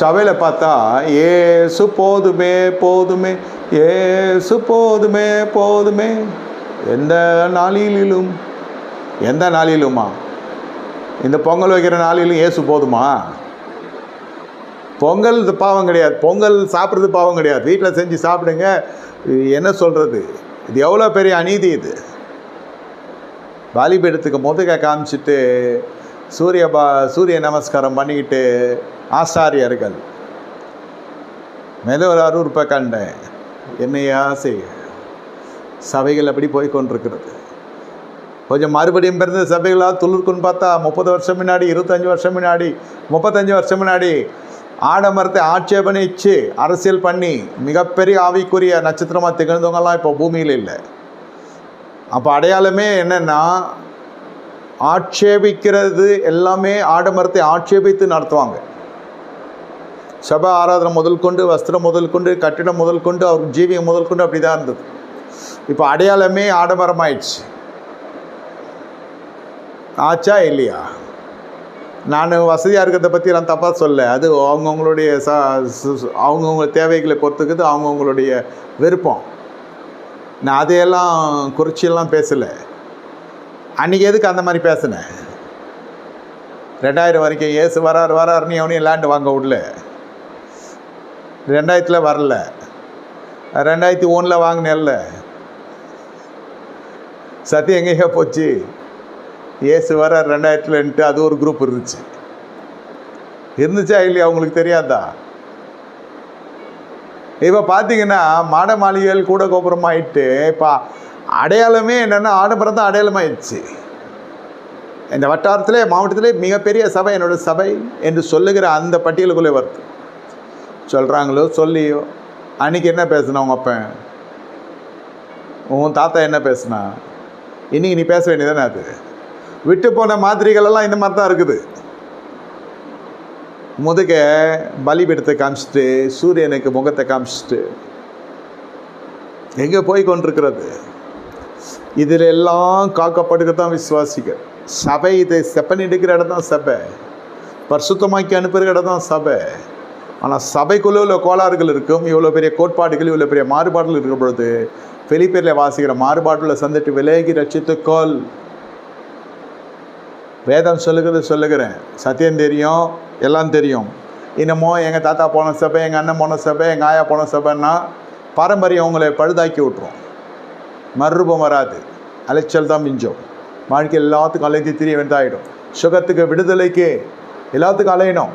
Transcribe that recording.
சபையில் பார்த்தா ஏசு போதுமே போதுமே ஏசு போதுமே போதுமே. எந்த நாளிலும் எந்த நாளிலுமா? இந்த பொங்கல் வைக்கிற நாளிலும் ஏசு போதுமா? பொங்கல் இது பாவம் கிடையாது. பொங்கல் சாப்பிட்றது பாவம் கிடையாது. வீட்டில் செஞ்சு சாப்பிடுங்க. என்ன சொல்கிறது இது எவ்வளோ பெரிய அநீதி இது. பலிபீடத்துக்கு முதுக காமிச்சிட்டு சூரிய பா சூரிய நமஸ்காரம் பண்ணிக்கிட்டு ஆசாரியர்கள் மேலே ஒரு அறுவறுப்பை கண்டேன். என்னையா செய்ய சபைகள் அப்படி போய் கொண்டிருக்கிறது. கொஞ்சம் மறுபடியும் பிறந்த சபைகளாக துளிர்க்குன்னு பார்த்தா முப்பது வருஷம் முன்னாடி இருபத்தஞ்சி வருஷம் முன்னாடி முப்பத்தஞ்சு வருஷம் முன்னாடி ஆடமரத்தை ஆட்சேபணிச்சு அரசியல் பண்ணி மிகப்பெரிய ஆவிக்குரிய நட்சத்திரமாக திகழ்ந்தவங்கலாம் இப்போ பூமியில் இல்லை. அப்போ அடையாளமே என்னென்னா ஆட்சேபிக்கிறது எல்லாமே ஆடம்பரத்தை ஆட்சேபித்து நடத்துவாங்க. சபை ஆராதனை முதல் கொண்டு வஸ்திரம் முதல் கொண்டு கட்டிடம் முதல் கொண்டு அவர் ஜீவியம் முதல் கொண்டு அப்படி தான் இருந்தது. இப்போ அடையாளமே ஆடம்பரமாயிடுச்சு. ஆச்சா இல்லையா? நான் வசதியாக இருக்கிறத பற்றி நான் தப்பாக சொல்ல அது அவங்கவுங்களுடைய ச சு- அவங்கவுங்க தேவைகளை பொறுத்துக்குது அவங்கவுங்களுடைய விருப்பம். நான் அதையெல்லாம் குறிச்சியெல்லாம் பேசலை. அன்றைக்கி எதுக்கு அந்த மாதிரி பேசினேன் ரெண்டாயிரம் வரைக்கும் ஏசு வரார் வராருன்னு எவனையும் லேண்டு வாங்க விடல. ரெண்டாயிரத்தில் வரல. ரெண்டாயிரத்தி ஒன்றில் வாங்கினேன்ல சத்தியம் எங்கேயோ போச்சு. ஏசு வர ரெண்டாயிரத்துலன்ட்டு அது ஒரு குரூப் இருந்துச்சு. இருந்துச்சா இல்லையா? அவங்களுக்கு தெரியாதா? இப்போ பார்த்தீங்கன்னா மாட மாளிகைகள் கூட கோபுரம் ஆயிட்டு இப்போ அடையாளமே என்னென்னா ஆடம்பரம் தான் அடையாளமாயிடுச்சு. இந்த வட்டாரத்திலே மாவட்டத்திலே மிகப்பெரிய சபை என்னோட சபை என்று சொல்லுகிற அந்த பட்டியலுக்குள்ளே வருது. சொல்கிறாங்களோ சொல்லியோ அன்னைக்கு என்ன பேசுனா உங்கள் அப்பன்? உன் தாத்தா என்ன பேசுனா? இன்னைக்கு நீ பேச வேண்டியதானே அது? விட்டு போன மாதிரிகளெல்லாம் இந்த மாதிரி தான் இருக்குது. முதுக பலிபீடத்தை காமிச்சிட்டு சூரியனுக்கு முகத்தை காமிச்சிட்டு எங்கே போய் கொண்டிருக்கிறது? இதில் எல்லாம் காக்கப்படுகிறது தான் விசுவாசிகள். சபை இதை செப்பன் எடுக்கிற இடம் தான் சபை. பரிசுத்தமாக்கி அனுப்புகிற இடம் தான் சபை. ஆனால் சபைக்குள்ளே உள்ள கோளாறுகள் இருக்கும். இவ்வளோ பெரிய கோட்பாடுகள் இவ்வளோ பெரிய மாறுபாடுகள் இருக்கும் பொழுது வெளிப்பேரில் வாசிக்கிற மாறுபாடுள்ள சந்திட்டு விலகி ரட்சித்துக்கோள். வேதம் சொல்லுகிறது சொல்லுகிறேன். சத்தியம் தெரியும். எல்லாம் தெரியும். இன்னமும் எங்கள் தாத்தா போன சபை எங்கள் அண்ணன் போன சபை எங்கள் ஆயா போன சபைன்னா பாரம்பரியம் உங்களை பழுதாக்கி விட்ரும் மறுரூபம் வராது. அலைச்சல் தான் மிஞ்சும். வாழ்க்கை எல்லாத்துக்கும் அலைந்து திரிய வேண்டாயிடும் சுகத்துக்கு விடுதலைக்கு எல்லாத்துக்கும் அலையணும்.